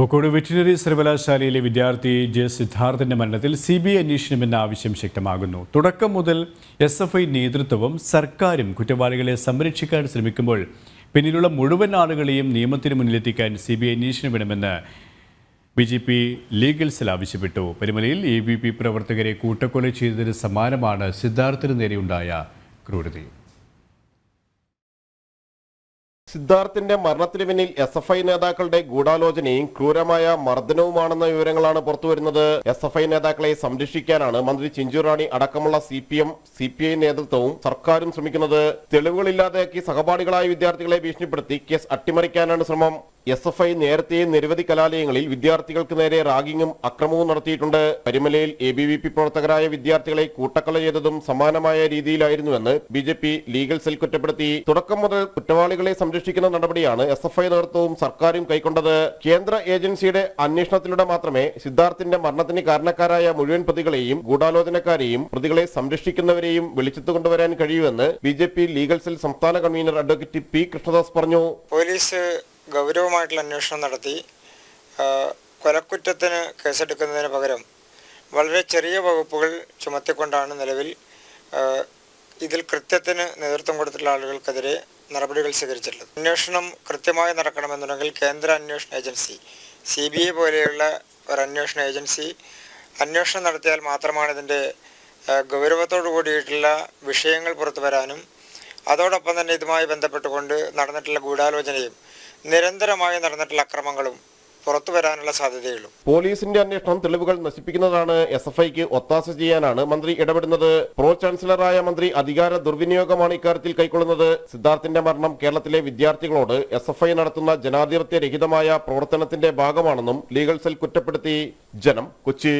Pookode veterinary സർവകലാശാലയിലെ വിദ്യാർത്ഥി J സിദ്ധാർത്ഥന്റെ മരണത്തിൽ സി ബി ഐ അന്വേഷണമെന്ന ആവശ്യം ശക്തമാകുന്നു. തുടക്കം മുതൽ എസ് എഫ് ഐ നേതൃത്വവും സർക്കാരും കുറ്റവാളികളെ സംരക്ഷിക്കാൻ ശ്രമിക്കുമ്പോൾ പിന്നിലുള്ള മുഴുവൻ ആളുകളെയും നിയമത്തിന് മുന്നിലെത്തിക്കാൻ സി ബി ഐ അന്വേഷണം വേണമെന്ന് B J P legal cell ആവശ്യപ്പെട്ടു. പരിമലയിൽ എ ബി പി പ്രവർത്തകരെ കൂട്ടക്കൊല ചെയ്തതിന് സമാനമാണ് സിദ്ധാർത്ഥിന് നേരെയുണ്ടായ ക്രൂരതയും. സിദ്ധാർത്ഥിന്റെ മരണത്തിന് പിന്നിൽ എസ് എഫ് ഐ നേതാക്കളുടെ ഗൂഢാലോചനയും ക്രൂരമായ മർദ്ദനവുമാണെന്ന വിവരങ്ങളാണ് പുറത്തുവരുന്നത്. എസ് എഫ് ഐ നേതാക്കളെ സംരക്ഷിക്കാനാണ് മന്ത്രി ചിഞ്ചുറാണി അടക്കമുള്ള C P M C P I നേതൃത്വവും സർക്കാരും ശ്രമിക്കുന്നത്. തെളിവുകളില്ലാതെയാക്കി സഹപാഠികളായ വിദ്യാർത്ഥികളെ ഭീഷണിപ്പെടുത്തി കേസ് അട്ടിമറിക്കാനാണ് ശ്രമം. എസ് എഫ് ഐ നേരത്തെ നിരവധി കലാലയങ്ങളിൽ വിദ്യാർത്ഥികൾക്ക് നേരെ റാഗിങ്ങും അക്രമവും നടത്തിയിട്ടുണ്ട്. പരിമലയിൽ എ ബി വി പി പ്രവർത്തകരായ വിദ്യാർത്ഥികളെ കൂട്ടക്കൊല ചെയ്തതും സമാനമായ രീതിയിലായിരുന്നുവെന്ന് B J P legal cell കുറ്റപ്പെടുത്തി. തുടക്കം മുതൽ കുറ്റവാളികളെ സംരക്ഷിക്കുന്ന നടപടിയാണ് എസ് എഫ് ഐ നേതൃത്വവും സർക്കാരും കൈക്കൊണ്ടത്. കേന്ദ്ര ഏജൻസിയുടെ അന്വേഷണത്തിലൂടെ മാത്രമേ സിദ്ധാർത്ഥിന്റെ മരണത്തിന് കാരണക്കാരായ മുഴുവൻ പ്രതികളെയും ഗൂഢാലോചനക്കാരെയും പ്രതികളെ സംരക്ഷിക്കുന്നവരെയും വെളിച്ചത്ത് കൊണ്ടുവരാൻ കഴിയൂവെന്ന് B J P legal cell സംസ്ഥാന കൺവീനർ അഡ്വക്കേറ്റ് പി കൃഷ്ണദാസ് പറഞ്ഞു. പോലീസ് ഗൗരവമായിട്ടുള്ള അന്വേഷണം നടത്തി. കൊലക്കുറ്റത്തിന് കേസെടുക്കുന്നതിന് പകരം വളരെ ചെറിയ വകുപ്പുകൾ ചുമത്തിക്കൊണ്ടാണ് നിലവിൽ ഇതിൽ കൃത്യത്തിന് നേതൃത്വം കൊടുത്തിട്ടുള്ള ആളുകൾക്കെതിരെ നടപടികൾ സ്വീകരിച്ചിട്ടുള്ളത്. അന്വേഷണം കൃത്യമായി നടക്കണമെന്നുണ്ടെങ്കിൽ കേന്ദ്ര അന്വേഷണ ഏജൻസി സി ബി ഐ പോലെയുള്ള ഒരു അന്വേഷണ ഏജൻസി അന്വേഷണം നടത്തിയാൽ മാത്രമാണ് ഇതിന്റെ ഗൗരവത്തോടു കൂടിയിട്ടുള്ള വിഷയങ്ങൾ പുറത്തു വരാനും അതോടൊപ്പം തന്നെ ഇതുമായി ബന്ധപ്പെട്ടുകൊണ്ട് നടന്നിട്ടുള്ള ഗൂഢാലോചനയും നിരന്തരമായി നടന്നിട്ടുള്ള അക്രമങ്ങളും പുറത്തു വരാനുള്ള സാധ്യതയുള്ളൂ പോലീസിന്റെ അന്വേഷണം തെളിവുകൾ നശിപ്പിക്കുന്നതാണ് എസ് എഫ് ഐക്ക് ഒത്താശ ചെയ്യാനാണ് മന്ത്രി ഇടപെടുന്നത്. പ്രോ ചാൻസലറായ മന്ത്രി അധികാര ദുർവിനിയോഗമാണ് ഇക്കാര്യത്തിൽ കൈക്കൊള്ളുന്നത്. സിദ്ധാർത്ഥിന്റെ മരണം കേരളത്തിലെ വിദ്യാർത്ഥികളോട് എസ് എഫ് ഐ നടത്തുന്ന പ്രവർത്തനത്തിന്റെ ഭാഗമാണെന്നും ലീഗൽ സെൽ കുറ്റപ്പെടുത്തി. ജനം കൊച്ചി.